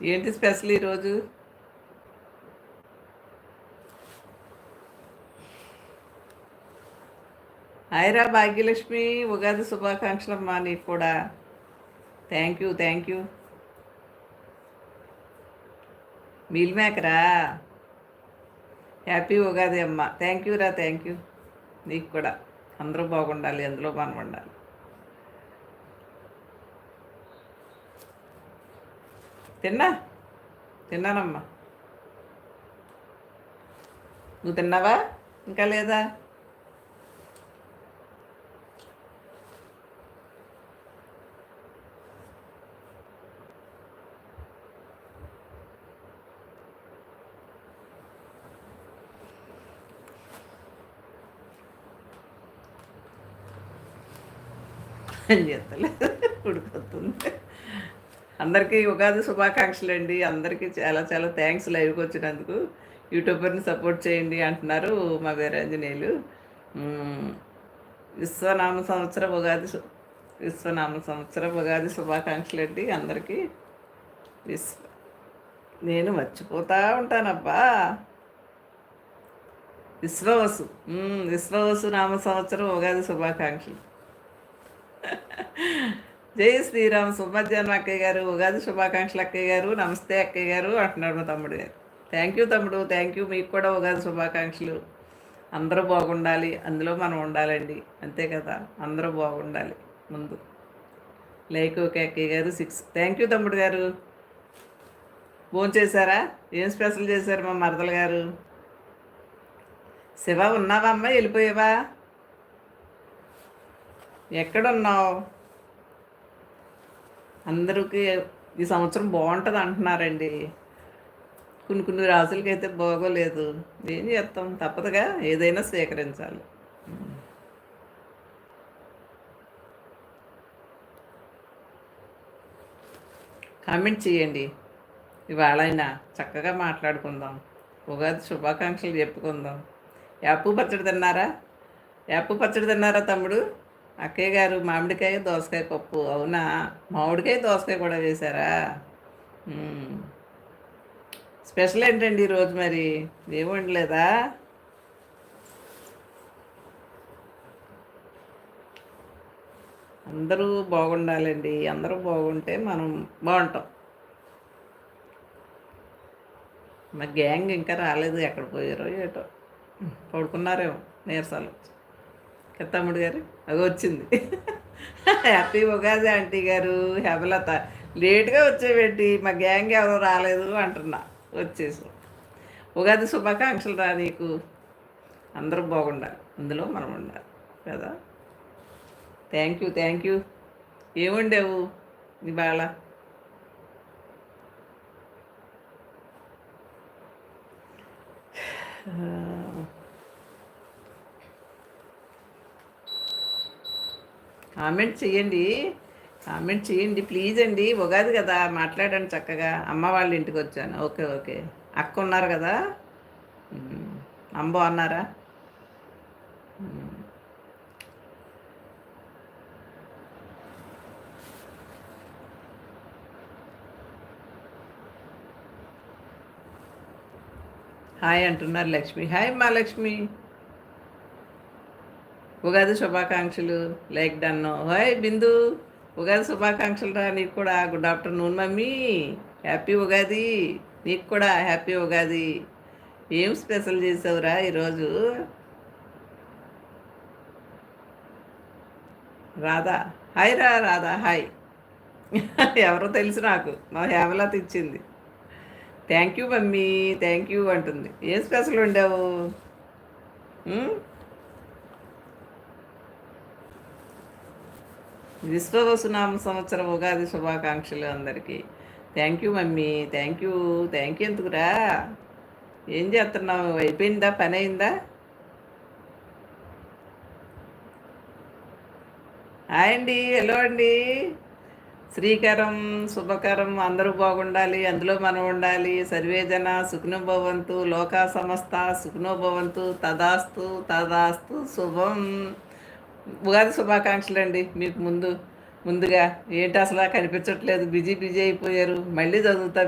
ఏంటి స్పెషల్ ఈరోజు? హైరా భాగ్యలక్ష్మి ఉగాది శుభాకాంక్షలు అమ్మా నీకు కూడా. థ్యాంక్ యూ థ్యాంక్ యూ మీల్ మేకరా హ్యాపీ ఉగాది అమ్మ. థ్యాంక్ యూ రా థ్యాంక్ యూ నీకు కూడా. అందరూ బాగుండాలి అందులో మనం ఉండాలి. తిన్నా? తిన్నానమ్మా. నువ్వు తిన్నావా? ఇంకా లేదా? అని చెప్తలేదు ఉడికొస్తుంది అందరికీ ఉగాది శుభాకాంక్షలు అండి. అందరికీ చాలా చాలా థ్యాంక్స్ లైవ్కి వచ్చినందుకు. యూట్యూబర్ని సపోర్ట్ చేయండి అంటున్నారు మా వీరాంజనేయులు. విశ్వనామ సంవత్సర ఉగాది విశ్వనామ సంవత్సర ఉగాది శుభాకాంక్షలు అండి అందరికీ. విశ్వ నేను మర్చిపోతా ఉంటానబ్బా. విశ్వవసు విశ్వవసు నామ సంవత్సరం ఉగాది శుభాకాంక్షలు. జై శ్రీరామ్ సుమధ్యాహ్నం అక్కయ్య గారు ఉగాది శుభాకాంక్షలు అక్కయ్య గారు నమస్తే అక్కయ్య గారు అంటున్నాడు మా తమ్ముడు గారు. థ్యాంక్ యూ తమ్ముడు థ్యాంక్ యూ మీకు కూడా ఉగాది శుభాకాంక్షలు. అందరూ బాగుండాలి అందులో మనం ఉండాలండి. అంతే కదా అందరూ బాగుండాలి ముందు. లైక్ ఓకే అక్కయ్య గారు సిక్స్ థ్యాంక్ యూ తమ్ముడు గారు. ఫోన్ చేశారా? ఏం స్పెషల్ చేశారు మా మరదలు గారు? శివ ఉన్నావా అమ్మ? వెళ్ళిపోయావా? ఎక్కడున్నావు? అందరికీ ఈ సంవత్సరం బాగుంటుంది అంటున్నారండి. కొన్ని కొన్ని రాజులకైతే బాగోలేదు. ఏం చేస్తాం? తప్పదుగా ఏదైనా స్వీకరించాలి కామెంట్ చేయండి. ఇవాళ అయినా చక్కగా మాట్లాడుకుందాం. ఉగాది శుభాకాంక్షలు చెప్పుకుందాం. యాపు పచ్చడి తిన్నారా? యాపు పచ్చడి తిన్నారా తమ్ముడు? అక్కయ్య గారు మామిడికాయ దోసకాయ పప్పు. అవునా? మామిడికాయ దోసకాయ కూడా వేశారా? స్పెషల్ ఏంటండి ఈరోజు మరి? ఏమి వండలేదా? అందరూ బాగుండాలండి. అందరూ బాగుంటే మనం బాగుంటాం. మా గ్యాంగ్ ఇంకా రాలేదు. ఎక్కడ పోయారో ఏటో. పడుకున్నారేమో నీరసాలు. తమ్ముడు గారు? అది వచ్చింది. హ్యాపీ ఉగాది ఆంటీ గారు హెబలత లేట్గా వచ్చేవేంటి? మా గ్యాంగ్ ఎవరు రాలేదు అంటున్నా. వచ్చేసి. ఉగాది శుభాకాంక్షలు రా నీకు. అందరూ బాగుండాలి. అందులో మనం ఉండాలి. కదా? Thank you thank you. ఏముండేవు ఇవాళ? కామెంట్ చేయండి కామెంట్ చేయండి ప్లీజ్ అండి. ఉగాది కదా మాట్లాడండి చక్కగా. అమ్మ వాళ్ళ ఇంటికి వచ్చాను. Okay okay. అక్క ఉన్నారు కదా? అమ్మ అన్నారా? హాయ్ అంటున్నారు లక్ష్మి. హాయ్ మా లక్ష్మి. ఉగాది శుభాకాంక్షలు. Like done. Hi Bindu. Ugadi శుభాకాంక్షలు రా. నీకు కూడా good afternoon mummy. Happy Ugadi. నీకు కూడా హ్యాపీ ఉగాది. ఏం స్పెషల్ చేసావురా ఈరోజు? రాధా. హాయ్ రా రాధా. హాయ్. ఎవరో తెలుసు నాకు. మా హేమలత ఇచ్చింది thank you mummy. Thank you అంటుంది. ఏం స్పెషల్ వండావు? విశ్వవసునామ సంవత్సరం ఉగాది శుభాకాంక్షలు అందరికీ. Thank you mummy. Thank you thank you ఎందుకురా? ఏం చేస్తున్నావు? అయిపోయిందా? పని అయిందా? హాయ్ అండి. హలో అండి. శ్రీకరం శుభకరం. అందరూ బాగుండాలి. అందులో మనం ఉండాలి. సర్వేజన సుఖనో భవంతు. లోకా సమస్త సుఖనోభవంతు తదాస్తు తదాస్తు శుభం. ఉగాది శుభాకాంక్షలు అండి. మీకు ముందు ముందుగా ఏంటి అసలు కనిపించట్లేదు. బిజీ బిజీ అయిపోయారు. మళ్ళీ చదువుతా